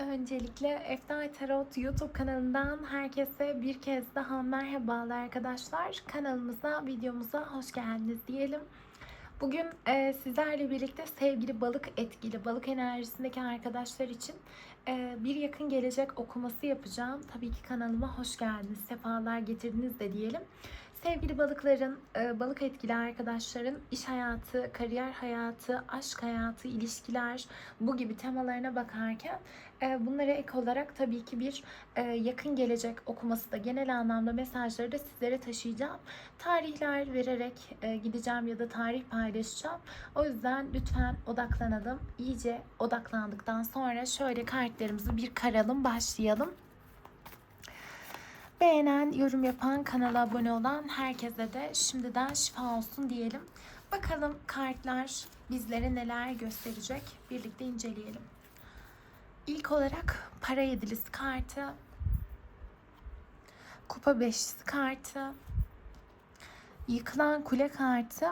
Öncelikle Efna Tarot YouTube kanalından herkese bir kez daha merhabalar arkadaşlar. Kanalımıza, videomuza hoş geldiniz diyelim. Bugün e, sizlerle birlikte sevgili balık etkili, balık enerjisindeki arkadaşlar için e, bir yakın gelecek okuması yapacağım. Tabii ki kanalıma hoş geldiniz, sefalar getirdiniz de diyelim. Sevgili balıkların, e, balık etkili arkadaşların iş hayatı, kariyer hayatı, aşk hayatı, ilişkiler bu gibi temalarına bakarken e, bunlara ek olarak tabii ki bir e, yakın gelecek okuması da genel anlamda mesajları da sizlere taşıyacağım. Tarihler vererek gideceğim ya da tarih paylaşacağım. O yüzden lütfen odaklanalım. İyice odaklandıktan sonra şöyle kartlarımızı bir karalım, başlayalım. Beğenen, yorum yapan, kanala abone olan herkese de şimdiden şifa olsun diyelim. Bakalım kartlar bizlere neler gösterecek. Birlikte inceleyelim. İlk olarak para yedilisi kartı, kupa beşlisi kartı, yıkılan kule kartı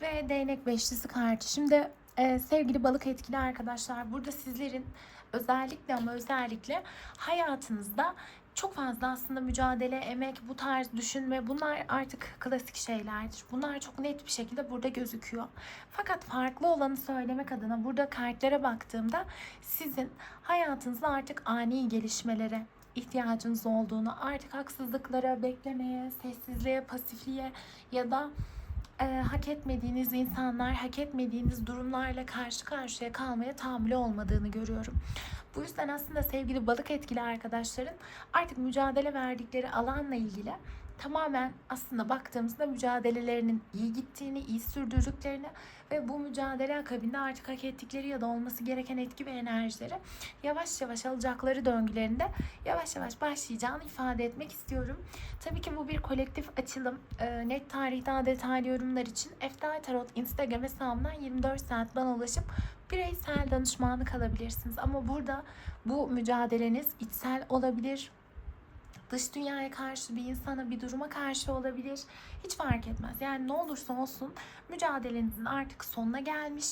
ve değnek beşlisi kartı. Şimdi e, sevgili balık etkili arkadaşlar burada sizlerin özellikle ama özellikle hayatınızda çok fazla aslında mücadele, emek, bu tarz düşünme bunlar artık klasik şeylerdir. Bunlar çok net bir şekilde burada gözüküyor. Fakat farklı olanı söylemek adına burada kartlara baktığımda sizin hayatınızda artık ani gelişmelere ihtiyacınız olduğunu, artık haksızlıklara, beklemeye, sessizliğe, pasifliğe ya da e, hak etmediğiniz insanlar, hak etmediğiniz durumlarla karşı karşıya kalmaya tahammülü olmadığını görüyorum. Bu yüzden aslında sevgili balık etkili arkadaşların artık mücadele verdikleri alanla ilgili tamamen aslında baktığımızda mücadelelerinin iyi gittiğini, iyi sürdürdüklerini ve bu mücadele akabinde artık hak ettikleri ya da olması gereken etki ve enerjileri yavaş yavaş alacakları döngülerinde yavaş yavaş başlayacağını ifade etmek istiyorum. Tabii ki bu bir kolektif açılım. E, net tarih daha detaylı yorumlar için Eftal Tarot Instagram hesabından 24 saat bana ulaşıp bireysel danışmanlık alabilirsiniz. Ama burada bu mücadeleniz içsel olabilir, dış dünyaya karşı bir insana bir duruma karşı olabilir. Hiç fark etmez. Yani ne olursa olsun mücadelenizin artık sonuna gelmiş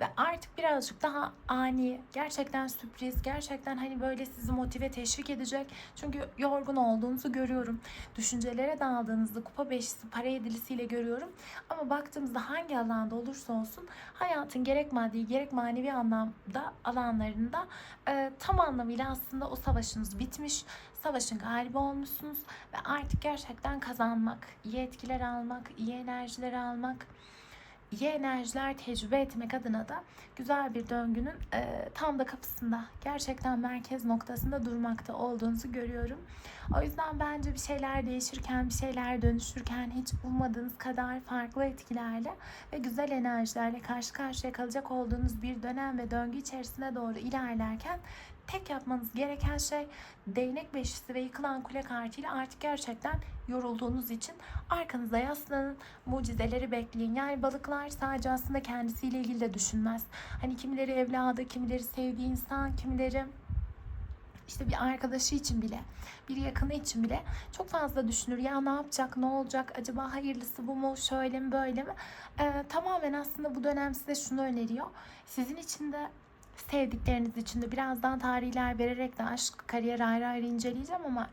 ve artık birazcık daha ani, gerçekten sürpriz, gerçekten hani böyle sizi motive teşvik edecek. Çünkü yorgun olduğunuzu görüyorum. Düşüncelere daldığınızda kupa beşlisi, para yedilisiyle görüyorum. Ama baktığımızda hangi alanda olursa olsun hayatın gerek maddi gerek manevi anlamda alanlarında e, tam anlamıyla aslında o savaşınız bitmiş. Savaşın galibi olmuşsunuz ve artık gerçekten kazanmak, iyi etkiler almak, iyi enerjiler almak, iyi enerjiler tecrübe etmek adına da güzel bir döngünün e, tam da kapısında, gerçekten merkez noktasında durmakta olduğunuzu görüyorum. O yüzden bence bir şeyler değişirken, bir şeyler dönüşürken hiç ummadığınız kadar farklı etkilerle ve güzel enerjilerle karşı karşıya kalacak olduğunuz bir dönem ve döngü içerisine doğru ilerlerken tek yapmanız gereken şey değnek beşlisi ve yıkılan kule kartıyla artık gerçekten yorulduğunuz için arkanıza yaslanın, mucizeleri bekleyin. Yani balıklar sadece aslında kendisiyle ilgili de düşünmez. Hani kimileri evladı, kimileri sevdiği insan, kimileri işte bir arkadaşı için bile, bir yakını için bile çok fazla düşünür. Ya ne yapacak, ne olacak, acaba hayırlısı bu mu, şöyle mi, böyle mi? Ee, tamamen aslında bu dönem size şunu öneriyor. Sizin için de sevdikleriniz için de birazdan tarihler vererek de aşk, kariyer ayrı ayrı inceleyeceğim ama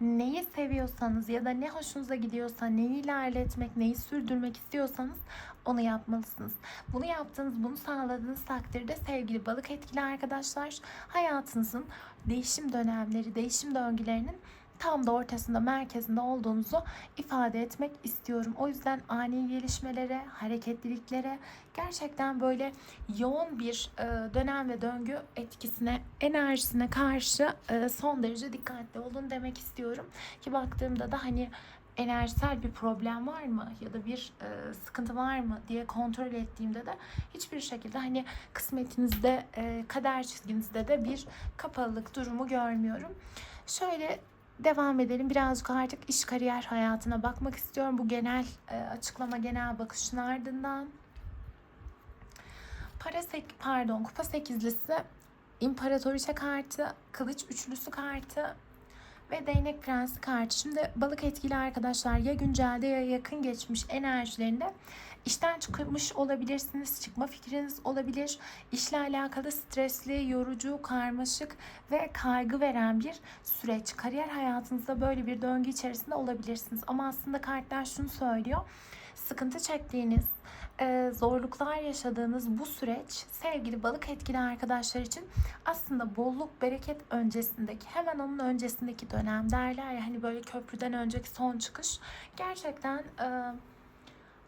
neyi seviyorsanız ya da ne hoşunuza gidiyorsa, neyi ilerletmek, neyi sürdürmek istiyorsanız onu yapmalısınız. Bunu yaptığınız, bunu sağladığınız takdirde sevgili balık etkili arkadaşlar hayatınızın değişim dönemleri, değişim döngülerinin tam da ortasında, merkezinde olduğunuzu ifade etmek istiyorum. O yüzden ani gelişmelere, hareketliliklere, gerçekten böyle yoğun bir e, dönem ve döngü etkisine, enerjisine karşı e, son derece dikkatli olun demek istiyorum. Ki baktığımda da hani enerjisel bir problem var mı ya da bir e, sıkıntı var mı diye kontrol ettiğimde de hiçbir şekilde hani kısmetinizde, e, kader çizginizde de bir kapalılık durumu görmüyorum. Şöyle devam edelim. Birazcık artık iş kariyer hayatına bakmak istiyorum. Bu genel e, açıklama, genel bakışın ardından. Para sek pardon, kupa sekizlisi, imparatoriçe kartı, kılıç üçlüsü kartı ve değnek prensi kartı. Şimdi balık etkili arkadaşlar ya güncelde ya yakın geçmiş enerjilerinde işten çıkmış olabilirsiniz. Çıkma fikriniz olabilir. İşle alakalı stresli, yorucu, karmaşık ve kaygı veren bir süreç. Kariyer hayatınızda böyle bir döngü içerisinde olabilirsiniz. Ama aslında kartlar şunu söylüyor. Sıkıntı çektiğiniz, e, zorluklar yaşadığınız bu süreç sevgili balık etkili arkadaşlar için aslında bolluk bereket öncesindeki hemen onun öncesindeki dönem derler ya hani böyle köprüden önceki son çıkış gerçekten e,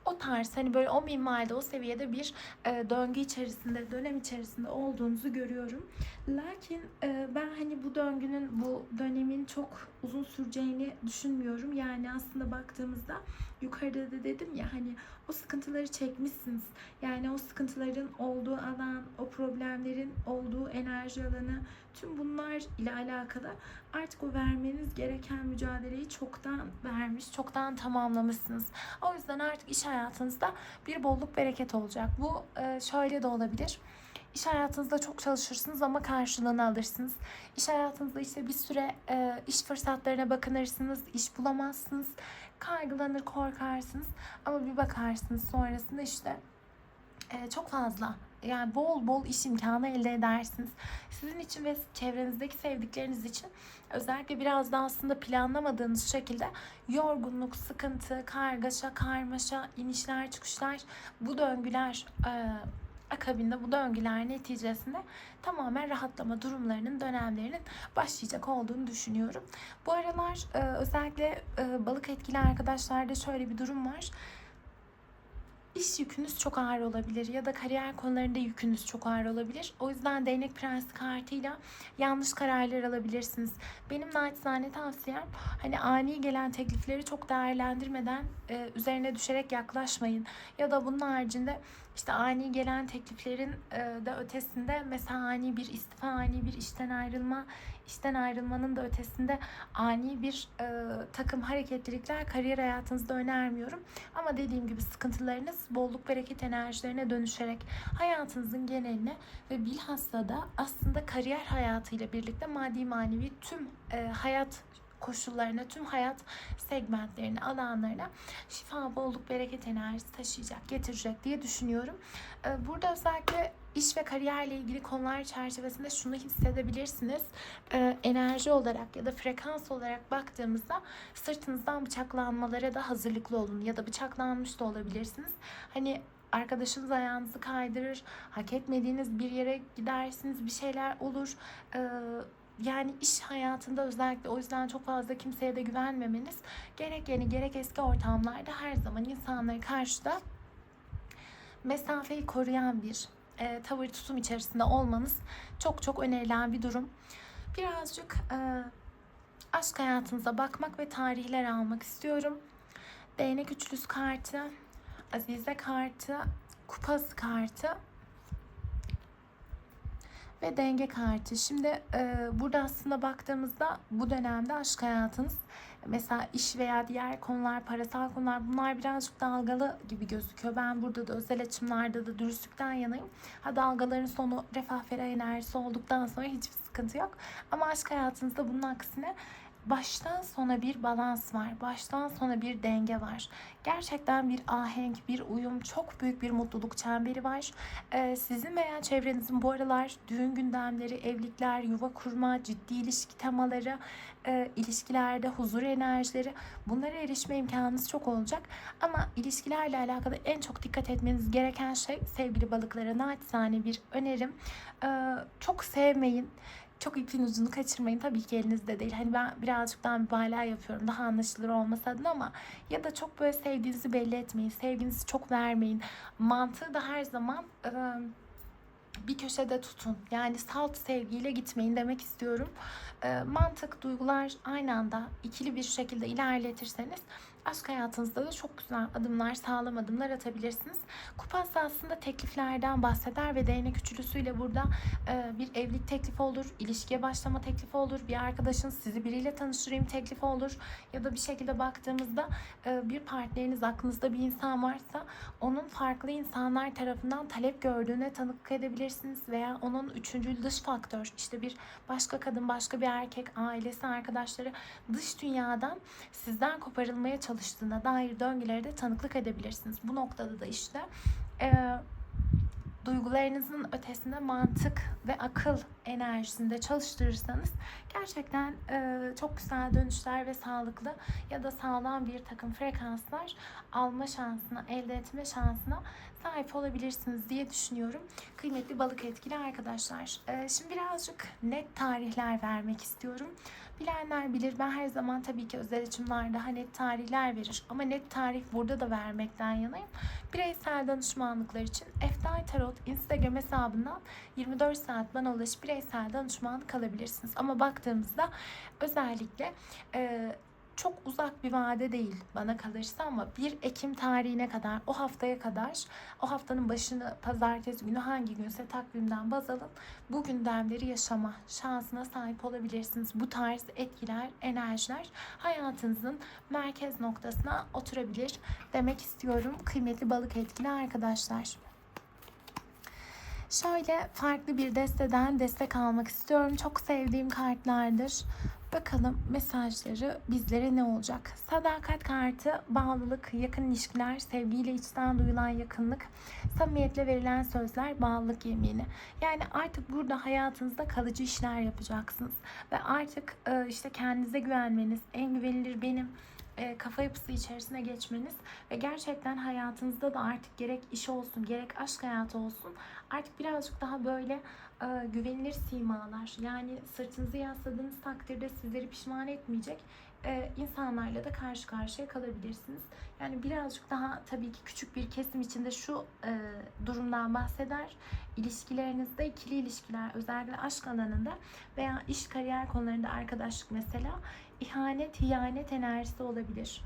o tarz hani böyle o minvalde o seviyede bir e, döngü içerisinde dönem içerisinde olduğunuzu görüyorum. Lakin e, ben hani bu döngünün bu dönemin çok uzun süreceğini düşünmüyorum. Yani aslında baktığımızda yukarıda da dedim ya hani o sıkıntıları çekmişsiniz. Yani o sıkıntıların olduğu alan, o problemlerin olduğu enerji alanı, tüm bunlar ile alakalı artık o vermeniz gereken mücadeleyi çoktan vermiş, çoktan tamamlamışsınız. O yüzden artık iş hayatınızda bir bolluk bereket olacak. Bu e, şöyle de olabilir. İş hayatınızda çok çalışırsınız ama karşılığını alırsınız. İş hayatınızda işte bir süre e, iş fırsatlarına bakınırsınız, iş bulamazsınız, kaygılanır, korkarsınız. Ama bir bakarsınız sonrasında işte e, çok fazla yani bol bol iş imkanı elde edersiniz. Sizin için ve çevrenizdeki sevdikleriniz için özellikle biraz da aslında planlamadığınız şekilde yorgunluk, sıkıntı, kargaşa, karmaşa, inişler, çıkışlar, bu döngüler e, akabinde bu döngüler neticesinde tamamen rahatlama durumlarının dönemlerinin başlayacak olduğunu düşünüyorum. Bu aralar e, özellikle e, balık etkili arkadaşlarda şöyle bir durum var. İş yükünüz çok ağır olabilir ya da kariyer konularında yükünüz çok ağır olabilir. O yüzden değnek prensi kartıyla yanlış kararlar alabilirsiniz. Benim naçizane tavsiyem hani ani gelen teklifleri çok değerlendirmeden e, üzerine düşerek yaklaşmayın. Ya da bunun haricinde işte ani gelen tekliflerin de ötesinde mesela ani bir istifa, ani bir işten ayrılma, işten ayrılmanın da ötesinde ani bir e, takım hareketlilikler kariyer hayatınızda önermiyorum. Ama dediğim gibi sıkıntılarınız bolluk bereket enerjilerine dönüşerek hayatınızın geneline ve bilhassa da aslında kariyer hayatıyla birlikte maddi manevi tüm e, hayat koşullarına, tüm hayat segmentlerine, alanlarına şifa, bolluk, bereket enerjisi taşıyacak, getirecek diye düşünüyorum. Ee, Burada özellikle iş ve kariyerle ilgili konular çerçevesinde şunu hissedebilirsiniz. Ee, enerji olarak ya da frekans olarak baktığımızda sırtınızdan bıçaklanmalara da hazırlıklı olun ya da bıçaklanmış da olabilirsiniz. Hani arkadaşınız ayağınızı kaydırır, hak etmediğiniz bir yere gidersiniz, bir şeyler olur. Ee, yani iş hayatında özellikle o yüzden çok fazla kimseye de güvenmemeniz gerek yeni gerek eski ortamlarda her zaman insanlara karşı da mesafeyi koruyan bir e, tavır tutum içerisinde olmanız çok çok önerilen bir durum. Birazcık e, aşk hayatınıza bakmak ve tarihler almak istiyorum. Değnek üçlüsü kartı, Azize kartı, Kupası kartı ve denge kartı. Şimdi e, burada aslında baktığımızda bu dönemde aşk hayatınız mesela iş veya diğer konular, parasal konular bunlar birazcık dalgalı gibi gözüküyor. Ben burada da özel açımlarda da dürüstlükten yanayım. Ha dalgaların sonu refah ferah enerjisi olduktan sonra hiçbir sıkıntı yok. Ama aşk hayatınızda bunun aksine baştan sona bir balans var. Baştan sona bir denge var. Gerçekten bir ahenk, bir uyum, çok büyük bir mutluluk çemberi var. Ee, sizin veya çevrenizin bu aralar düğün gündemleri, evlilikler, yuva kurma, ciddi ilişki temaları, e, ilişkilerde huzur enerjileri bunlara erişme imkanınız çok olacak. Ama ilişkilerle alakalı en çok dikkat etmeniz gereken şey sevgili balıklara naçizane bir önerim. Ee, çok sevmeyin çok ipin ucunu kaçırmayın. Tabii ki elinizde değil. Hani ben birazcık daha mübalağa yapıyorum. Daha anlaşılır olması adına ama ya da çok böyle sevdiğinizi belli etmeyin. Sevginizi çok vermeyin. Mantığı da her zaman ıı, bir köşede tutun. Yani salt sevgiyle gitmeyin demek istiyorum. E, mantık, duygular aynı anda ikili bir şekilde ilerletirseniz aşk hayatınızda da çok güzel adımlar, sağlam adımlar atabilirsiniz. Kupas da aslında tekliflerden bahseder ve değnek üçlüsüyle burada e, bir evlilik teklifi olur, ilişkiye başlama teklifi olur, bir arkadaşınız sizi biriyle tanıştırayım teklifi olur ya da bir şekilde baktığımızda e, bir partneriniz aklınızda bir insan varsa onun farklı insanlar tarafından talep gördüğüne tanıklık edebilirsiniz veya onun üçüncü dış faktör işte bir başka kadın, başka bir erkek, ailesi, arkadaşları dış dünyadan sizden koparılmaya çalıştığına dair döngülere de tanıklık edebilirsiniz. Bu noktada da işte e, duygularınızın ötesinde mantık ve akıl enerjisinde çalıştırırsanız gerçekten e, çok güzel dönüşler ve sağlıklı ya da sağlam bir takım frekanslar alma şansına, elde etme şansına sahip olabilirsiniz diye düşünüyorum. Kıymetli balık etkili arkadaşlar. E, şimdi birazcık net tarihler vermek istiyorum. Bilenler bilir ben her zaman tabii ki özel açımlarda net hani tarihler verir. Ama net tarih burada da vermekten yanayım. Bireysel danışmanlıklar için Efday Tarot Instagram hesabından 24 saat bana ulaşıp bireysel danışmanlık alabilirsiniz. Ama baktığımızda özellikle e, çok uzak bir vade değil bana kalırsa ama 1 Ekim tarihine kadar o haftaya kadar o haftanın başını pazartesi günü hangi günse takvimden baz alın bu gündemleri yaşama şansına sahip olabilirsiniz. Bu tarz etkiler, enerjiler hayatınızın merkez noktasına oturabilir demek istiyorum kıymetli balık etkili arkadaşlar. Şöyle farklı bir desteden destek almak istiyorum. Çok sevdiğim kartlardır. Bakalım mesajları bizlere ne olacak? Sadakat kartı, bağlılık, yakın ilişkiler, sevgiyle içten duyulan yakınlık, samimiyetle verilen sözler, bağlılık yemini. Yani artık burada hayatınızda kalıcı işler yapacaksınız. Ve artık e, işte kendinize güvenmeniz, en güvenilir benim e, kafa yapısı içerisine geçmeniz ve gerçekten hayatınızda da artık gerek iş olsun gerek aşk hayatı olsun artık birazcık daha böyle e, güvenilir simalar yani sırtınızı yasladığınız takdirde sizleri pişman etmeyecek e, insanlarla da karşı karşıya kalabilirsiniz. Yani birazcık daha tabii ki küçük bir kesim içinde şu e, durumdan bahseder. İlişkilerinizde ikili ilişkiler özellikle aşk alanında veya iş kariyer konularında arkadaşlık mesela ihanet, hiyanet enerjisi olabilir.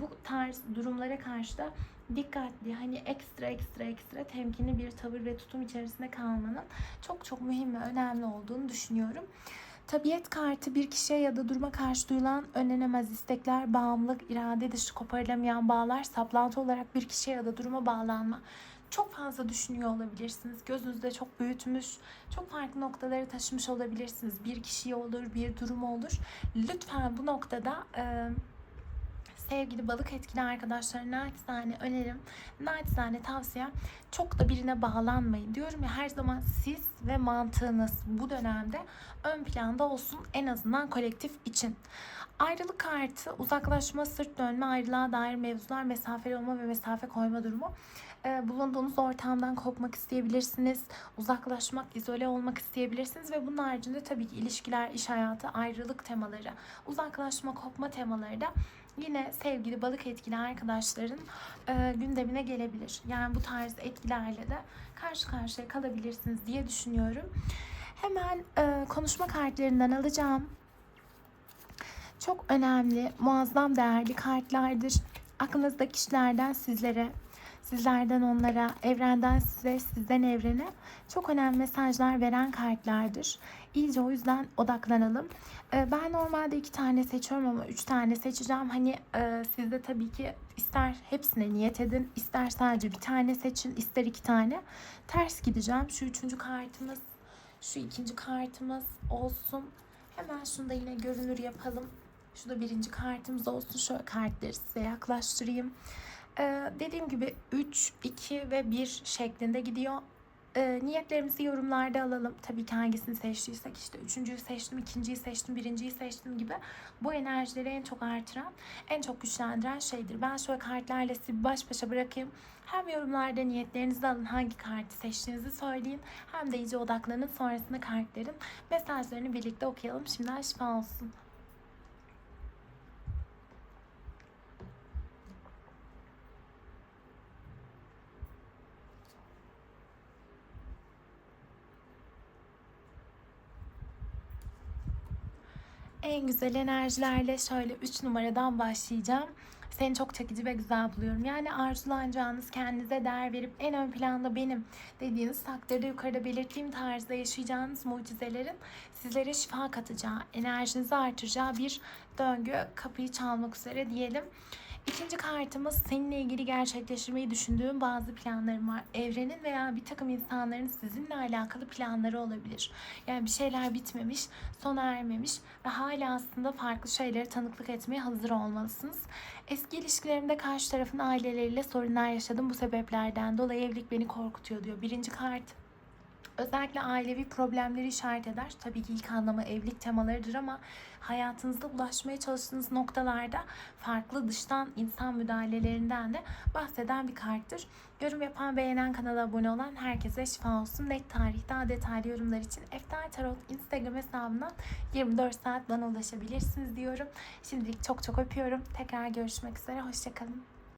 Bu tarz durumlara karşı da dikkatli hani ekstra ekstra ekstra temkinli bir tavır ve tutum içerisinde kalmanın çok çok mühim ve önemli olduğunu düşünüyorum. Tabiat kartı bir kişiye ya da duruma karşı duyulan önlenemez istekler, bağımlılık, irade dışı koparılamayan bağlar, saplantı olarak bir kişiye ya da duruma bağlanma. Çok fazla düşünüyor olabilirsiniz. Gözünüzde çok büyütmüş, çok farklı noktaları taşımış olabilirsiniz. Bir kişiye olur, bir durum olur. Lütfen bu noktada... E, sevgili balık etkili arkadaşlar naçizane önerim, naçizane tavsiye çok da birine bağlanmayın. Diyorum ya her zaman siz ve mantığınız bu dönemde ön planda olsun en azından kolektif için. Ayrılık kartı uzaklaşma, sırt dönme, ayrılığa dair mevzular, mesafeli olma ve mesafe koyma durumu. Ee, bulunduğunuz ortamdan kopmak isteyebilirsiniz, uzaklaşmak, izole olmak isteyebilirsiniz ve bunun haricinde tabii ki ilişkiler, iş hayatı, ayrılık temaları, uzaklaşma, kopma temaları da yine sevgili balık etkili arkadaşların e, gündemine gelebilir. Yani bu tarz etkilerle de karşı karşıya kalabilirsiniz diye düşünüyorum. Hemen e, konuşma kartlarından alacağım. Çok önemli, muazzam değerli kartlardır. Aklınızdaki kişilerden sizlere Sizlerden onlara, evrenden size, sizden evrene çok önemli mesajlar veren kartlardır. İyice o yüzden odaklanalım. Ee, ben normalde iki tane seçiyorum ama üç tane seçeceğim. Hani e, siz de tabii ki ister hepsine niyet edin, ister sadece bir tane seçin, ister iki tane. Ters gideceğim. Şu üçüncü kartımız, şu ikinci kartımız olsun. Hemen şunu da yine görünür yapalım. Şu da birinci kartımız olsun. Şöyle kartları size yaklaştırayım. Ee, dediğim gibi 3, 2 ve 1 şeklinde gidiyor. Ee, niyetlerimizi yorumlarda alalım. Tabii ki hangisini seçtiysek işte üçüncüyü seçtim, ikinciyi seçtim, birinciyi seçtim gibi bu enerjileri en çok artıran, en çok güçlendiren şeydir. Ben şöyle kartlarla sizi baş başa bırakayım. Hem yorumlarda niyetlerinizi alın, hangi kartı seçtiğinizi söyleyin. Hem de iyice odaklanın. Sonrasında kartların mesajlarını birlikte okuyalım. Şimdiden şifa olsun. En güzel enerjilerle şöyle 3 numaradan başlayacağım. Seni çok çekici ve güzel buluyorum. Yani arzulanacağınız, kendinize değer verip en ön planda benim dediğiniz takdirde yukarıda belirttiğim tarzda yaşayacağınız mucizelerin sizlere şifa katacağı, enerjinizi artıracağı bir döngü kapıyı çalmak üzere diyelim. İkinci kartımız seninle ilgili gerçekleştirmeyi düşündüğüm bazı planlarım var. Evrenin veya bir takım insanların sizinle alakalı planları olabilir. Yani bir şeyler bitmemiş, sona ermemiş ve hala aslında farklı şeylere tanıklık etmeye hazır olmalısınız. Eski ilişkilerimde karşı tarafın aileleriyle sorunlar yaşadım. Bu sebeplerden dolayı evlilik beni korkutuyor diyor. Birinci kart. Özellikle ailevi problemleri işaret eder. Tabii ki ilk anlamı evlilik temalarıdır ama hayatınızda ulaşmaya çalıştığınız noktalarda farklı dıştan insan müdahalelerinden de bahseden bir karttır. Yorum yapan, beğenen, kanala abone olan herkese şifa olsun. Net tarih, daha detaylı yorumlar için Eftar Tarot Instagram hesabından 24 saat bana ulaşabilirsiniz diyorum. Şimdilik çok çok öpüyorum. Tekrar görüşmek üzere. Hoşçakalın.